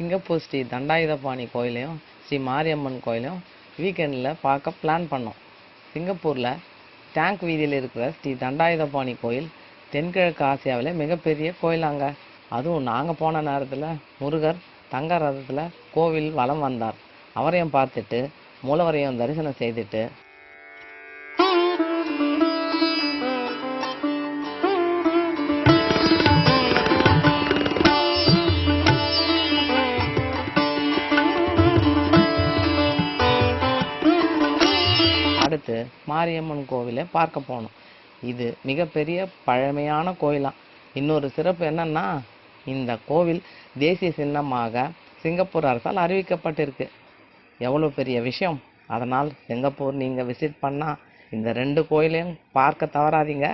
Singapore Sri Dhandayuthapani கோயிலையும் ஸ்ரீ மாரியம்மன் கோயிலையும் வீக்கெண்டில் பார்க்க பிளான் பண்ணோம். சிங்கப்பூரில் டேங்க் வீதியில் இருக்கிற ஸ்ரீ தண்டாயுதபாணி கோயில் தென்கிழக்கு ஆசியாவில் மிகப்பெரிய கோயிலாங்க. அதுவும் நாங்கள் போன நேரத்தில் முருகர் தங்க ரதத்தில் கோவில் வலம் வந்தார். அவரையும் பார்த்துட்டு மூலவரையும் தரிசனம் செய்துட்டு அடுத்து மாரியம்மன் கோவிலை பார்க்க போனோம் இது மிகப்பெரிய பழமையான கோயிலாம் இன்னொரு சிறப்பு என்னன்னா இந்த கோவில் தேசிய சின்னமாக சிங்கப்பூர் அரசால் அறிவிக்கப்பட்டிருக்கு. எவ்வளோ பெரிய விஷயம். அதனால் சிங்கப்பூர் நீங்கள் விசிட் பண்ணால் இந்த ரெண்டு கோயிலையும் பார்க்க தவறாதீங்க.